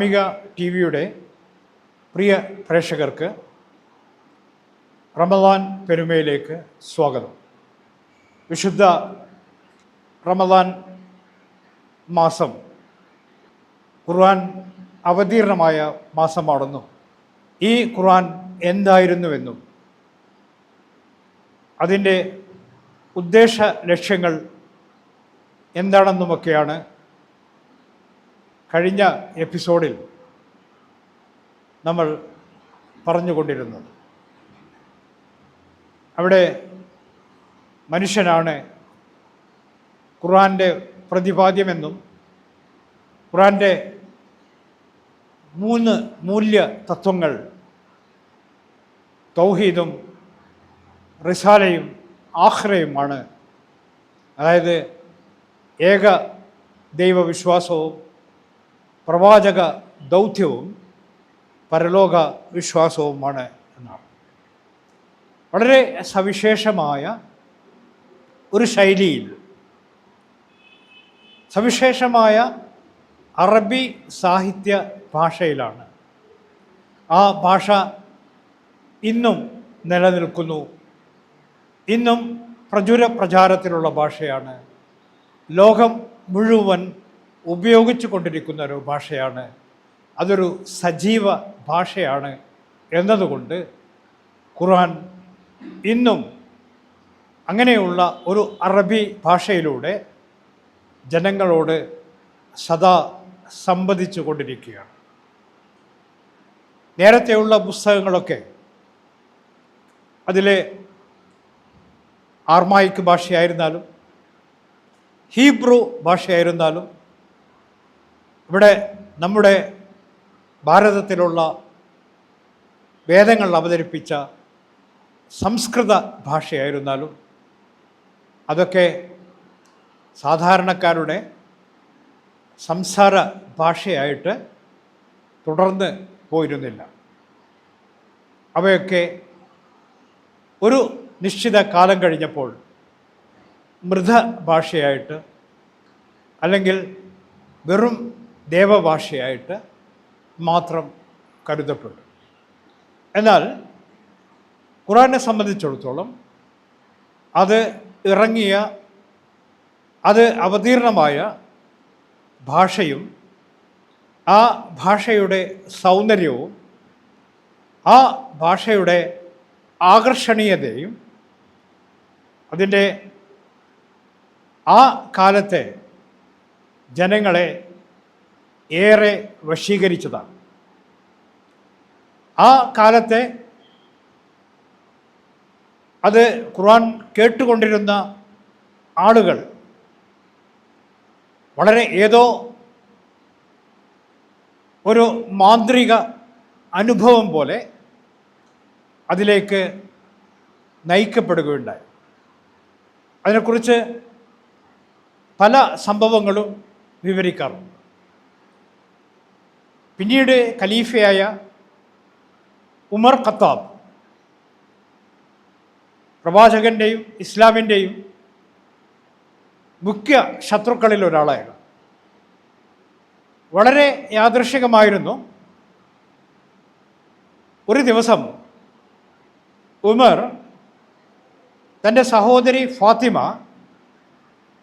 Gramika T വിയുടെ പ്രിയ പ്രേക്ഷകർക്ക് റമദാൻ പെരുമയിലേക്ക് സ്വാഗതം. വിശുദ്ധ റമദാൻ മാസം ഖുർആൻ അവതീർണമായ മാസമാണെന്നും ഈ ഖുർആൻ എന്തായിരുന്നുവെന്നും അതിന്റെ ഉദ്ദേശ ലക്ഷ്യങ്ങൾ എന്താണെന്നുമൊക്കെയാണ് കഴിഞ്ഞ എപ്പിസോഡിൽ നമ്മൾ പറഞ്ഞുകൊണ്ടിരുന്നത് അവിടെ മനുഷ്യനാണ് ഖുർആന്റെ പ്രതിപാദ്യമെന്നും ഖുർആന്റെ മൂന്ന് മൂല്യ തത്വങ്ങൾ തൗഹീദും റിസാലയും ആഹ്റയുമാണ് അതായത് ഏക ദൈവവിശ്വാസവും പ്രവാചക ദൗത്യവും പരലോക വിശ്വാസവുമാണ് എന്നാണ്. വളരെ സവിശേഷമായ ഒരു ശൈലിയിൽ സവിശേഷമായ അറബി സാഹിത്യ ഭാഷയിലാണ്. ആ ഭാഷ ഇന്നും നിലനിൽക്കുന്നു. ഇന്നും പ്രചുര പ്രചാരത്തിലുള്ള ഭാഷയാണ്. ലോകം മുഴുവൻ ഉപയോഗിച്ചു കൊണ്ടിരിക്കുന്ന ഒരു ഭാഷയാണ്. അതൊരു സജീവ ഭാഷയാണ് എന്നതുകൊണ്ട് ഖുർആൻ ഇന്നും അങ്ങനെയുള്ള ഒരു അറബി ഭാഷയിലൂടെ ജനങ്ങളോട് സദാ സംവദിച്ചു കൊണ്ടിരിക്കുകയാണ്. നേരത്തെയുള്ള പുസ്തകങ്ങളൊക്കെ അതിലെ ആർമായിക്ക് ഭാഷയായിരുന്നാലും ഹീബ്രു ഭാഷയായിരുന്നാലും ഇവിടെ നമ്മുടെ ഭാരതത്തിലുള്ള വേദങ്ങൾ അവതരിപ്പിച്ച സംസ്കൃത ഭാഷയായിരുന്നാലും അതൊക്കെ സാധാരണക്കാരുടെ സംസാര ഭാഷയായിട്ട് തുടർന്ന് പോയിരുന്നില്ല. അവയൊക്കെ ഒരു നിശ്ചിത കാലം കഴിഞ്ഞപ്പോൾ മൃത ഭാഷയായിട്ട് അല്ലെങ്കിൽ വെറും ദേവഭാഷയായിട്ട് മാത്രം കരുതപ്പെട്ടു എന്നാൽ ഖുറാനെ സംബന്ധിച്ചിടത്തോളം അത് ഇറങ്ങിയ അത് അവതീർണമായ ഭാഷയും ആ ഭാഷയുടെ സൗന്ദര്യവും ആ ഭാഷയുടെ ആകർഷണീയതയും അതിന്റെ ആ കാലത്തെ ജനങ്ങളെ ഏറെ വശീകരിച്ചതാണ്. ആ കാലത്തെ അത് ഖുർആൻ കേട്ടുകൊണ്ടിരുന്ന ആളുകൾ വളരെ ഏതോ ഒരു മാന്ത്രിക അനുഭവം പോലെ അതിലേക്ക് നയിക്കപ്പെടുകയുണ്ടായി. അതിനെക്കുറിച്ച് പല സംഭവങ്ങളും വിവരിക്കാറുണ്ട്. പിന്നീട് ഖലീഫയായ ഉമർ ഖത്താബ് പ്രവാചകന്റെയും ഇസ്ലാമിന്റെയും മുഖ്യ ശത്രുക്കളിൽ ഒരാളായിരുന്നു. വളരെ യാദൃശികമായിരുന്നു. ഒരു ദിവസം ഉമർ തന്റെ സഹോദരി ഫാത്തിമ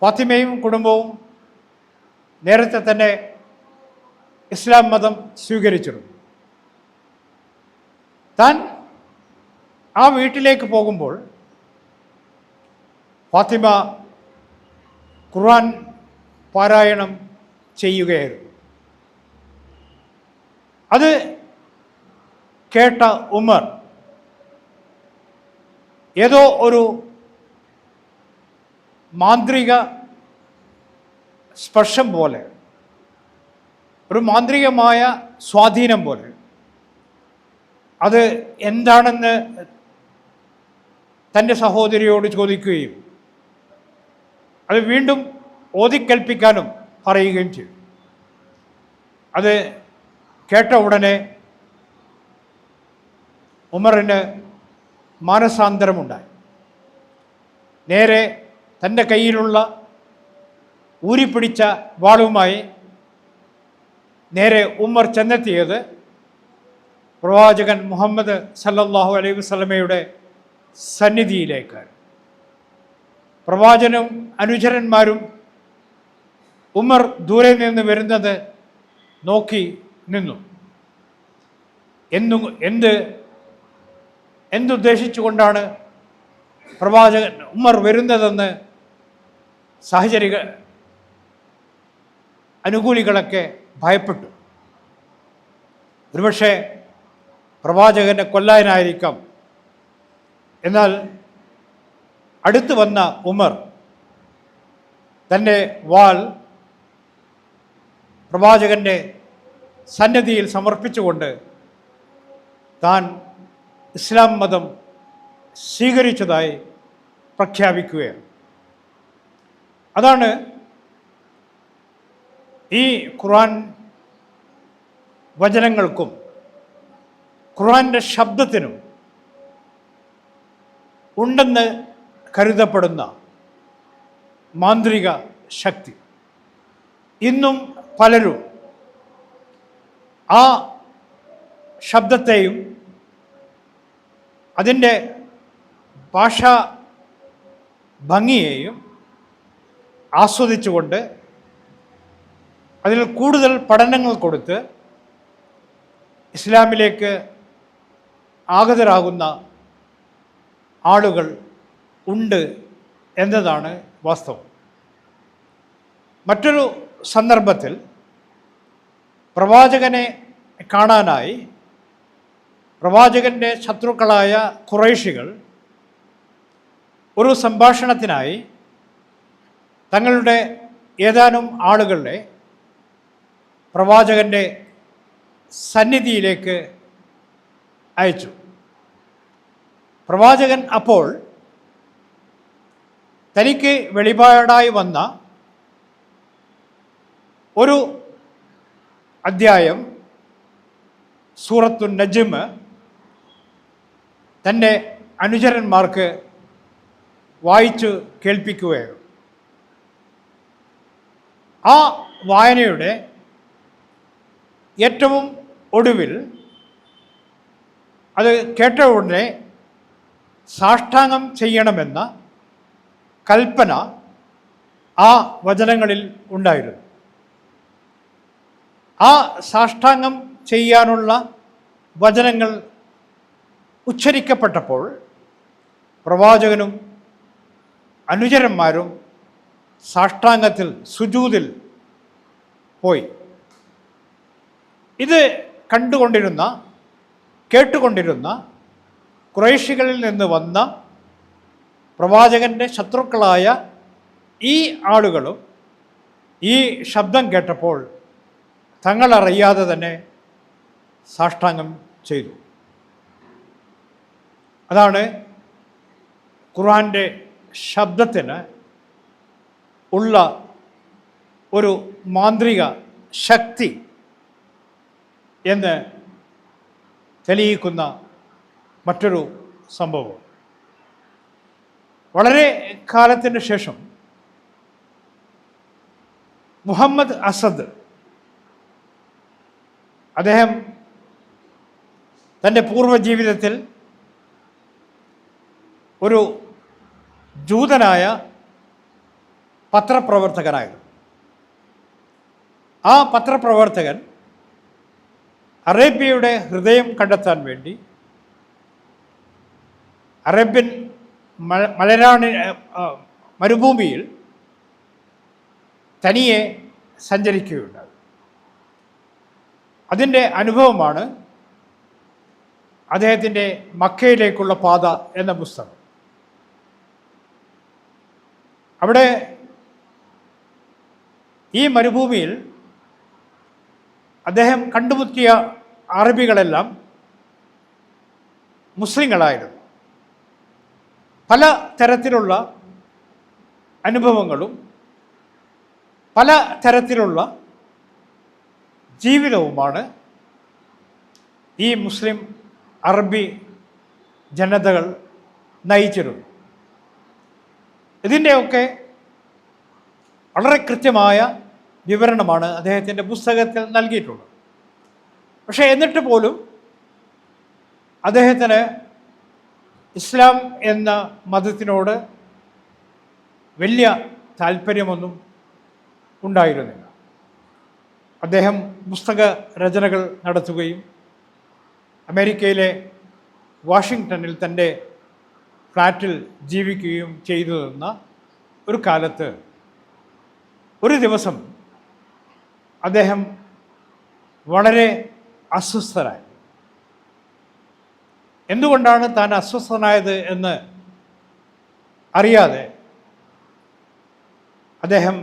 ഫാത്തിമയും കുടുംബവും നേരത്തെ തന്നെ ഇസ്ലാം മതം സ്വീകരിച്ചിരുന്നു. താൻ ആ വീട്ടിലേക്ക് പോകുമ്പോൾ ഫാത്തിമ ഖുർആൻ പാരായണം ചെയ്യുകയായിരുന്നു. അത് കേട്ട ഉമർ ഏതോ ഒരു മാന്ത്രിക സ്പർശം പോലെ ഒരു മാന്ത്രികമായ സ്വാധീനം പോലെ. അത് എന്താണെന്ന് തന്റെ സഹോദരിയോട് ചോദിക്കുകയും അത് വീണ്ടും ഓതിക്കൽപ്പിക്കാനും പറയുകയും ചെയ്തു. അത് കേട്ട ഉടനെ ഉമറിന് മാനസാന്തരമുണ്ടായി. നേരെ തന്റെ കയ്യിലുള്ള ഊരിപ്പിടിച്ച വാളുമായി നേരെ ഉമ്മർ ചെന്നെത്തിയത് പ്രവാചകൻ മുഹമ്മദ് സല്ലല്ലാഹു അലൈഹി വസ്ലമയുടെ സന്നിധിയിലേക്ക് പ്രവാചനും അനുചരന്മാരും ഉമർ ദൂരെ നിന്ന് വരുന്നത് നോക്കി നിന്നു. എന്നു എന്ത് എന്തുദ്ദേശിച്ചുകൊണ്ടാണ് പ്രവാചകൻ ഉമർ വരുന്നതെന്ന് സാഹചര്യ അനുകൂലികളൊക്കെ ഭയപ്പെട്ടു. ഒരുപക്ഷെ പ്രവാചകന്റെ കൊല്ലാനായിരിക്കാം. എന്നാൽ അടുത്തു വന്ന ഉമർ തന്റെ വാൾ പ്രവാചകന്റെ സന്നദ്ധിയിൽ സമർപ്പിച്ചുകൊണ്ട് താൻ ഇസ്ലാം മതം സ്വീകരിച്ചതായി പ്രഖ്യാപിക്കുകയാണ്. അതാണ് ഈ ഖുർആൻ വചനങ്ങൾക്കും ഖുർആന്റെ ശബ്ദത്തിനും ഉണ്ടെന്ന് കരുതപ്പെടുന്ന മാന്ത്രിക ശക്തി. ഇന്നും പലരും ആ ശബ്ദത്തെയും അതിന്റെ ഭാഷാ ഭംഗിയെയും ആസ്വദിച്ചുകൊണ്ട് അതിൽ കൂടുതൽ പഠനങ്ങൾ കൊടുത്ത് ഇസ്ലാമിലേക്ക് ആഗതരാകുന്ന ആളുകൾ ഉണ്ട് എന്നതാണ് വാസ്തവം. മറ്റൊരു സന്ദർഭത്തിൽ പ്രവാചകനെ കാണാനായി പ്രവാചകന്റെ ശത്രുക്കളായ കുറേഷികൾ ഒരു സംഭാഷണത്തിനായി തങ്ങളുടെ ഏതാനും ആളുകളെ പ്രവാചകന്റെ സന്നിധിയിലേക്ക് അയച്ചു. പ്രവാചകൻ അപ്പോൾ തനിക്ക് വെളിപാടായി വന്ന ഒരു അദ്ധ്യായം സൂറത്തു നജിമ് തന്റെ അനുചരന്മാർക്ക് വായിച്ചു കേൾപ്പിക്കുകയാണ്. ആ വായനയുടെ ഏറ്റവും ഒടുവിൽ അത് കേട്ട ഉടനെ സാഷ്ടാംഗം ചെയ്യണമെന്ന കൽപ്പന ആ വചനങ്ങളിൽ ഉണ്ടായിരുന്നു. ആ സാഷ്ടാംഗം ചെയ്യാനുള്ള വചനങ്ങൾ ഉച്ചരിക്കപ്പെട്ടപ്പോൾ പ്രവാചകനും അനുചരന്മാരും സാഷ്ടാംഗത്തിൽ സുജൂതിൽ പോയി. ഇത് കണ്ടുകൊണ്ടിരുന്ന കേട്ടുകൊണ്ടിരുന്ന കുറേശികളിൽ നിന്ന് വന്ന പ്രവാചകന്റെ ശത്രുക്കളായ ഈ ആളുകളും ഈ ശബ്ദം കേട്ടപ്പോൾ തങ്ങളറിയാതെ തന്നെ സാഷ്ടാംഗം ചെയ്തു. അതാണ് ഖുർആന്റെ ശബ്ദത്തിന് ഉള്ള ഒരു മാന്ത്രിക ശക്തി. എന്ന് തെളിയിക്കുന്ന മറ്റൊരു സംഭവം. വളരെ കാലത്തിന് ശേഷം മുഹമ്മദ് അസദ് അദ്ദേഹം തന്റെ പൂർവ ജീവിതത്തിൽ ഒരു ജൂതനായ പത്രപ്രവർത്തകനായിരുന്നു. ആ പത്രപ്രവർത്തകൻ അറേബ്യയുടെ ഹൃദയം കണ്ടെത്താൻ വേണ്ടി അറേബ്യൻ മഴ മലരാണി മരുഭൂമിയിൽ തനിയെ സഞ്ചരിക്കുകയുണ്ടായി. അതിന്റെ അനുഭവമാണ് അദ്ദേഹത്തിന്റെ മക്കയിലേക്കുള്ള പാത എന്ന പുസ്തകം. അവിടെ ഈ മരുഭൂമിയിൽ അദ്ദേഹം കണ്ടുമുട്ടിയ അറബികളെല്ലാം മുസ്ലിങ്ങളായിരുന്നു. പല തരത്തിലുള്ള അനുഭവങ്ങളും പല തരത്തിലുള്ള ജീവിതവുമാണ് ഈ മുസ്ലിം അറബി ജനതകൾ നയിച്ചിരുന്നു ഇതിന്റെയൊക്കെ വളരെ കൃത്യമായ വിവരണമാണ് അദ്ദേഹത്തിന്റെ പുസ്തകത്തിൽ നൽകിയിട്ടുള്ളത്. പക്ഷേ എന്നിട്ട് പോലും അദ്ദേഹത്തിന് ഇസ്ലാം എന്ന മതത്തിനോട് വലിയ താല്പര്യമൊന്നും ഉണ്ടായിരുന്നില്ല. അദ്ദേഹം പുസ്തക രചനകൾ നടത്തുകയും അമേരിക്കയിലെ വാഷിങ്ടണിൽ തന്റെ ഫ്ലാറ്റിൽ ജീവിക്കുകയും ചെയ്തു നിന്ന ഒരു കാലത്ത് ഒരു ദിവസം അദ്ദേഹം വളരെ അസ്വസ്ഥനായി എന്തുകൊണ്ടാണ് താൻ അസ്വസ്ഥനായത് എന്ന് അറിയാതെ അദ്ദേഹം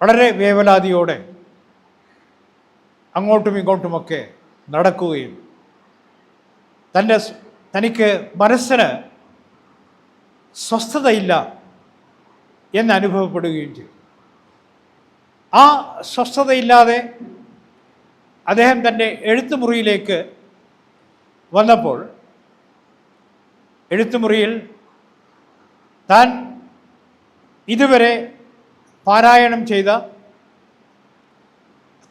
വളരെ വേവലാതിയോടെ അങ്ങോട്ടും ഇങ്ങോട്ടുമൊക്കെ നടക്കുകയും തന്റെ തനിക്ക് മനസ്സിന് സ്വസ്ഥതയില്ല എന്ന് അനുഭവപ്പെടുകയും ചെയ്തു. ആ സ്വസ്ഥതയില്ലാതെ അദ്ദേഹം തന്റെ എഴുത്തുമുറിയിലേക്ക് വന്നപ്പോൾ എഴുത്തുമുറിയിൽ താൻ ഇതുവരെ പാരായണം ചെയ്ത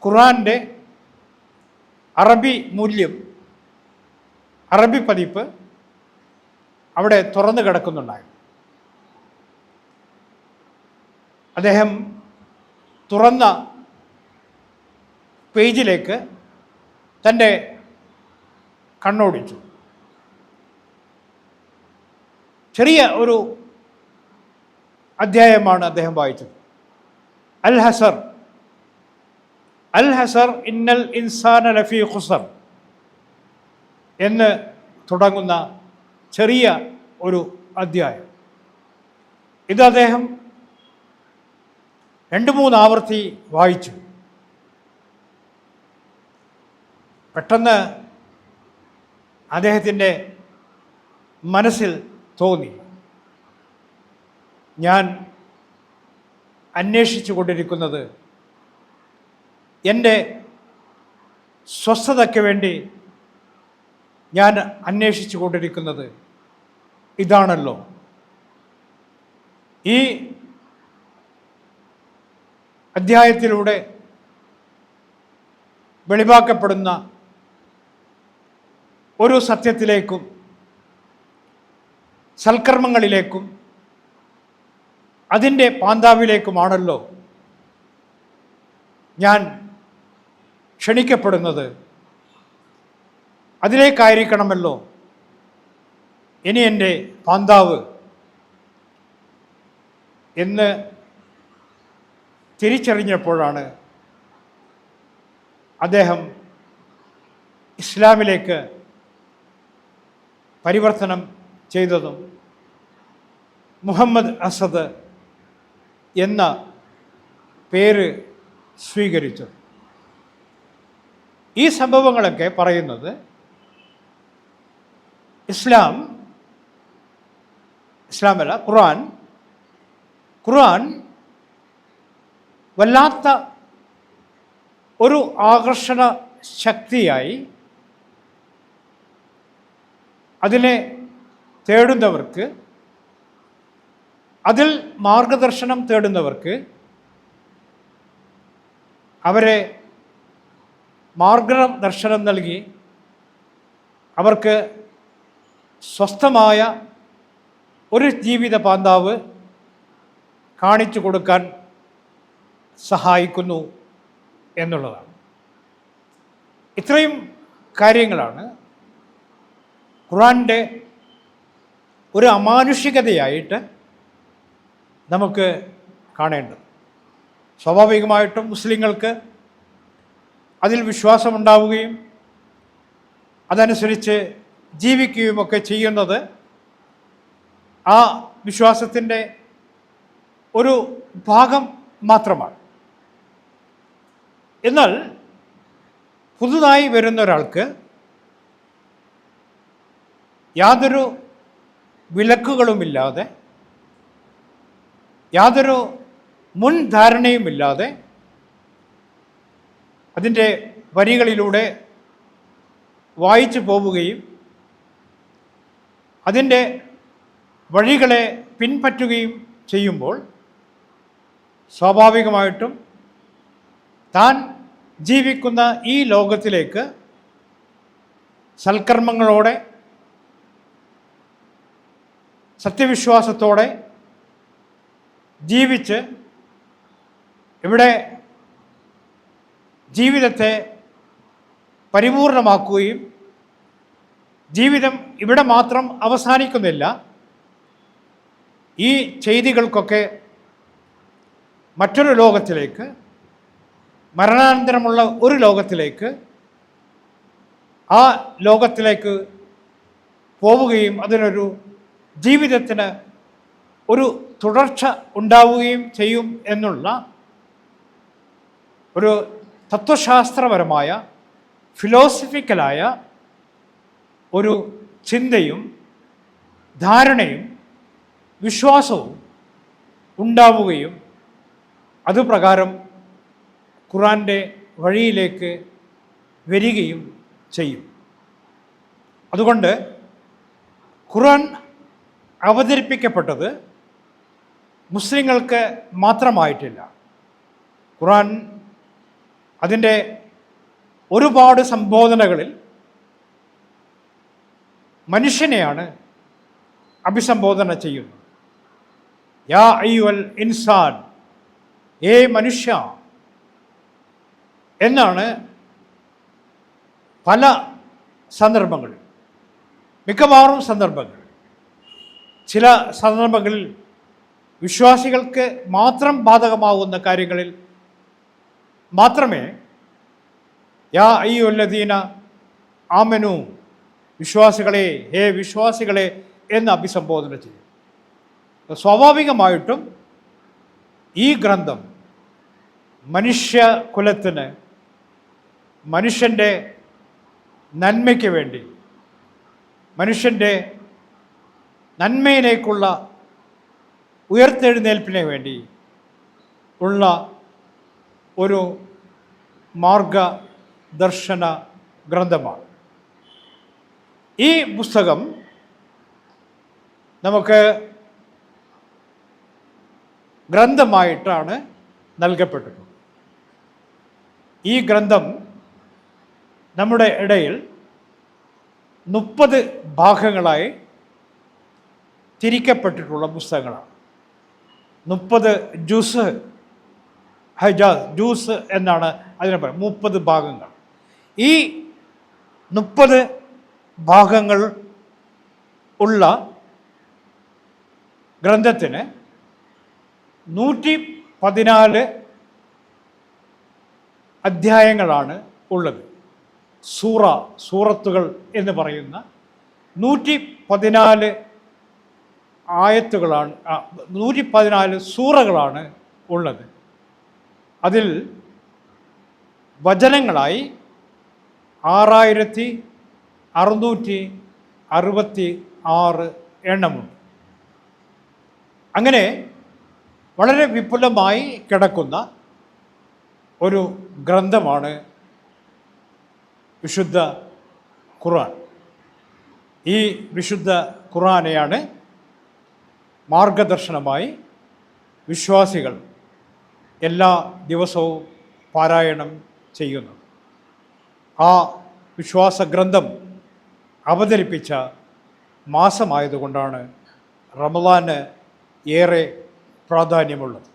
ഖുറാന്റെ അറബി മൂല്യം അറബി പതിപ്പ് അവിടെ തുറന്നു കിടക്കുന്നുണ്ടായിരുന്നു. അദ്ദേഹം തുറന്ന പേജിലേക്ക് തന്റെ കണ്ണോടിച്ചു. ചെറിയ ഒരു അധ്യായമാണ് അദ്ദേഹം വായിച്ചത്. അൽ ഹസർ അൽ ഹസർ ഇന്നൽ ഇൻസാന ലഫി ഹുസർ എന്ന് തുടങ്ങുന്ന ചെറിയ ഒരു അധ്യായം. ഇത് അദ്ദേഹം രണ്ട് മൂന്ന് ആവർത്തി വായിച്ചു. പെട്ടെന്ന് അദ്ദേഹത്തിന്റെ മനസ്സിൽ തോന്നി. ഞാൻ അന്വേഷിച്ചു കൊണ്ടിരിക്കുന്നത് എന്റെ സ്വസ്ഥതയ്ക്ക് വേണ്ടി ഞാൻ അന്വേഷിച്ചു കൊണ്ടിരിക്കുന്നത് ഇതാണല്ലോ. ഈ അധ്യായത്തിലൂടെ വെളിവാക്കപ്പെടുന്ന ഒരു സത്യത്തിലേക്കും സൽക്കർമ്മങ്ങളിലേക്കും അതിന്റെ പാന്താവിലേക്കുമാണല്ലോ ഞാൻ ക്ഷണിക്കപ്പെടുന്നത്. അതിലേക്കായിരിക്കണമല്ലോ ഇനി എന്റെ പാന്താവ് എന്ന് തിരിച്ചറിഞ്ഞപ്പോഴാണ് അദ്ദേഹം ഇസ്ലാമിലേക്ക് പരിവർത്തനം ചെയ്തതും മുഹമ്മദ് അസദ് എന്ന പേര് സ്വീകരിച്ചു. ഈ സംഭവങ്ങളൊക്കെ പറയുന്നത് ഇസ്ലാം ഇസ്ലാമല്ല ഖുർആൻ ഖുർആൻ വല്ലാത്ത ഒരു ആകർഷണ ശക്തിയായി അതിനെ തേടുന്നവർക്ക് അതിൽ മാർഗദർശനം തേടുന്നവർക്ക് അവരെ മാർഗദർശനം നൽകി അവർക്ക് സ്വസ്ഥമായ ഒരു ജീവിത പാന്താവ് കാണിച്ചു കൊടുക്കാൻ സഹായിക്കുന്നു എന്നുള്ളതാണ്. ഇത്രയും കാര്യങ്ങളാണ് ഖുറാന്റെ ഒരു അമാനുഷികതയായിട്ട് നമുക്ക് കാണേണ്ടത്. സ്വാഭാവികമായിട്ടും മുസ്ലിങ്ങൾക്ക് അതിൽ വിശ്വാസമുണ്ടാവുകയും അതനുസരിച്ച് ജീവിക്കുകയുമൊക്കെ ചെയ്യുന്നത് ആ വിശ്വാസത്തിന്റെ ഒരു ഭാഗം മാത്രമാണ്. എന്നാൽ പുതുതായി വരുന്ന ഒരാൾക്ക് യാതൊരു വിലക്കുകളുമില്ലാതെ യാതൊരു മുൻധാരണയുമില്ലാതെ അതിന്റെ വരികളിലൂടെ വായിച്ചു പോവുകയും അതിന്റെ വഴികളെ പിൻപറ്റുകയും ചെയ്യുമ്പോൾ സ്വാഭാവികമായിട്ടും താൻ ജീവിക്കുന്ന ഈ ലോകത്തിലേക്ക് സൽക്കർമ്മങ്ങളോടെ സത്യവിശ്വാസത്തോടെ ജീവിച്ച് ഇവിടെ ജീവിതത്തെ പരിപൂർണമാക്കുകയും ജീവിതം ഇവിടെ മാത്രം അവസാനിക്കുന്നില്ല. ഈ ചെയ്തികൾക്കൊക്കെ മറ്റൊരു ലോകത്തിലേക്ക് മരണാനന്തരമുള്ള ഒരു ലോകത്തിലേക്ക് ആ ലോകത്തിലേക്ക് പോവുകയും അതിനൊരു ജീവിതത്തിന് ഒരു തുടർച്ച ഉണ്ടാവുകയും ചെയ്യും എന്നുള്ള ഒരു തത്വശാസ്ത്രപരമായ ഫിലോസഫിക്കലായ ഒരു ചിന്തയും ധാരണയും വിശ്വാസവും ഉണ്ടാവുകയും അതുപ്രകാരം ഖുറാന്റെ വഴിയിലേക്ക് വരികയും ചെയ്യും. അതുകൊണ്ട് ഖുറാൻ അവതരിപ്പിക്കപ്പെട്ടത് മുസ്ലിങ്ങൾക്ക് മാത്രമായിട്ടില്ല. ഖുറാൻ അതിന്റെ ഒരുപാട് സംബോധനകളിൽ മനുഷ്യനെയാണ് അഭിസംബോധന ചെയ്യുന്നത്. യാ അയ്യുവൽ ഇൻസാൻ ഏ മനുഷ്യ എന്നാണ് പല സന്ദർഭങ്ങളിൽ മിക്കവാറും സന്ദർഭങ്ങൾ ചില സന്ദർഭങ്ങളിൽ വിശ്വാസികൾക്ക് മാത്രം ബാധകമാവുന്ന കാര്യങ്ങളിൽ മാത്രമേ യാ അയ്യുല്ലദീന ആമനു വിശ്വാസികളെ ഹേ വിശ്വാസികളെ എന്ന് അഭിസംബോധന ചെയ്യും. സ്വാഭാവികമായിട്ടും ഈ ഗ്രന്ഥം മനുഷ്യ കുലത്തിന് മനുഷ്യന്റെ നന്മയ്ക്ക് വേണ്ടി മനുഷ്യന്റെ നന്മയിലേക്കുള്ള ഉയർത്തെഴുന്നേൽപ്പിനെ വേണ്ടി ഉള്ള ഒരു മാർഗദർശന ഗ്രന്ഥമാണ്. ഈ പുസ്തകം നമുക്ക് ഗ്രന്ഥമായിട്ടാണ് നൽകപ്പെട്ടിട്ടുള്ളത് ഈ ഗ്രന്ഥം നമ്മുടെ ഇടയിൽ മുപ്പത് ഭാഗങ്ങളായി തിരിക്കപ്പെട്ടിട്ടുള്ള പുസ്തകങ്ങളാണ്. മുപ്പത് ജ്യൂസ് ഹജാസ് ജ്യൂസ് എന്നാണ് അതിനെ പറയുന്നത് മുപ്പത് ഭാഗങ്ങൾ. ഈ മുപ്പത് ഭാഗങ്ങൾ ഉള്ള ഗ്രന്ഥത്തിന് നൂറ്റി പതിനാല് അധ്യായങ്ങളാണ് ഉള്ളത്. സൂറ സൂറത്തുകൾ എന്ന് പറയുന്ന നൂറ്റി പതിനാല് ആയത്തുകളാണ് നൂറ്റി പതിനാല് സൂറകളാണ് ഉള്ളത്. അതിൽ വചനങ്ങളായി ആറായിരത്തി അറുന്നൂറ്റി അറുപത്തി ആറ് എണ്ണമുണ്ട്. അങ്ങനെ വളരെ വിപുലമായി കിടക്കുന്ന ഒരു ഗ്രന്ഥമാണ് വിശുദ്ധ ഖുർആൻ. ഈ വിശുദ്ധ ഖുർആനെയാണ് മാർഗദർശനമായി വിശ്വാസികൾ എല്ലാ ദിവസവും പാരായണം ചെയ്യുന്നു ആ വിശ്വാസ ഗ്രന്ഥം അവതരിപ്പിച്ച മാസമായതുകൊണ്ടാണ് റമദാന് ഏറെ പ്രാധാന്യമുള്ളത്.